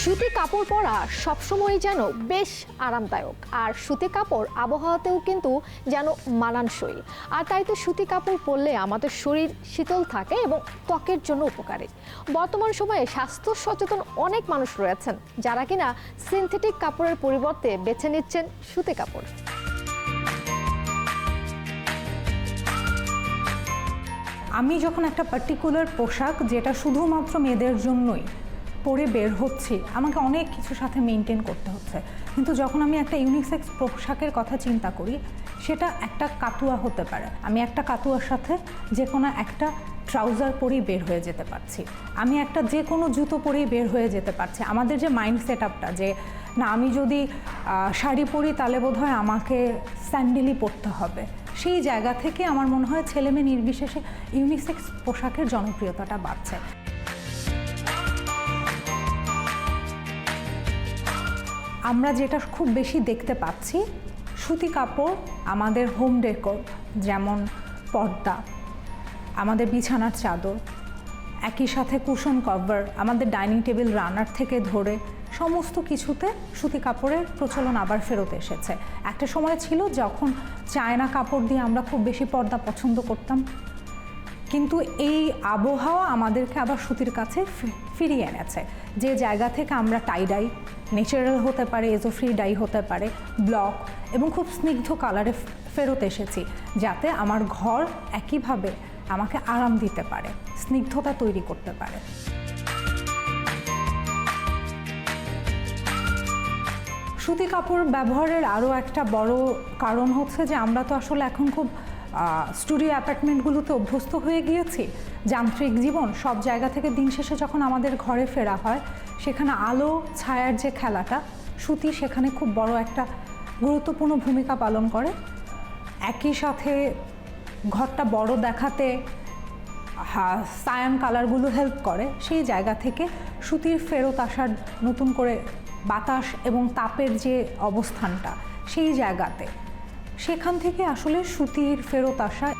সুতি কাপড় পরা সবসময় যেন বেশ আরামদায়ক। আর সুতি কাপড় আবহাওয়াতেও কিন্তু যেন মানানসই। আর তাই তো সুতি কাপড় পরলে আমাদের শরীর শীতল থাকে এবং ত্বকের জন্য উপকারী। বর্তমান সময়ে স্বাস্থ্য সচেতন অনেক মানুষ রয়েছেন, যারা কিনা সিনথেটিক কাপড়ের পরিবর্তে বেছে নিচ্ছেন সুতি কাপড়। আমি যখন একটা পার্টিকুলার পোশাক যেটা শুধুমাত্র মেয়েদের জন্যই পরে বের হচ্ছি, আমাকে অনেক কিছুর সাথে মেনটেন করতে হচ্ছে। কিন্তু যখন আমি একটা ইউনিসেক্স পোশাকের কথা চিন্তা করি, সেটা একটা কাতুয়া হতে পারে। আমি একটা কাতুয়ার সাথে যে কোনো একটা ট্রাউজার পরেই বের হয়ে যেতে পারছি। আমি একটা যে কোনো জুতো পরেই বের হয়ে যেতে পারছি। আমাদের যে মাইন্ড সেট আপটা যে না, আমি যদি শাড়ি পরি তাহলে বোধহয় আমাকে স্যান্ডেলই পরতে হবে। সেই জায়গা থেকে আমার মনে হয় ছেলে মেয়ে নির্বিশেষে ইউনিসেক্স পোশাকের জনপ্রিয়তাটা বাড়ছে। আমরা যেটা খুব বেশি দেখতে পাচ্ছি, সুতি কাপড় আমাদের হোম ডেকোর যেমন পর্দা, আমাদের বিছানার চাদর একই সাথে কুশন কভার, আমাদের ডাইনিং টেবিল রানার থেকে ধরে সমস্ত কিছুতে সুতি কাপড়ের প্রচলন আবার ফেরত এসেছে। একটা সময় ছিল যখন চায়না কাপড় দিয়ে আমরা খুব বেশি পর্দা পছন্দ করতাম। কিন্তু এই আবহাওয়া আমাদেরকে আবার সুতির কাছে ফিরিয়ে এনেছে। যে জায়গা থেকে আমরা টাইডাই ন্যাচারাল হতে পারে এজোফ্রি ডাই হতে পারে ব্লক এবং খুব স্নিগ্ধ কালারে ফেরত এসেছি। যাতে আমার ঘর একইভাবে আমাকে আরাম দিতে পারে, স্নিগ্ধতা তৈরি করতে পারে। সুতি কাপড় ব্যবহারের আরও একটা বড় কারণ হচ্ছে যে আমরা তো আসলে এখন খুব স্টুডিও অ্যাপার্টমেন্টগুলোতে অভ্যস্ত হয়ে গিয়েছি। যান্ত্রিক জীবন, সব জায়গা থেকে দিন শেষে যখন আমাদের ঘরে ফেরা হয়, সেখানে আলো, ছায়ার যে খেলাটা, সুতি সেখানে খুব বড় একটা গুরুত্বপূর্ণ ভূমিকা পালন করে। একই সাথে ঘরটা বড় দেখাতে সায়ান কালারগুলো হেল্প করে। সেই জায়গা থেকে সুতির ফেরত আসার, নতুন করে বাতাস এবং তাপের যে অবস্থানটা, সেই জায়গাতে। সেখান থেকে আসলে সুতির ফেরত আসা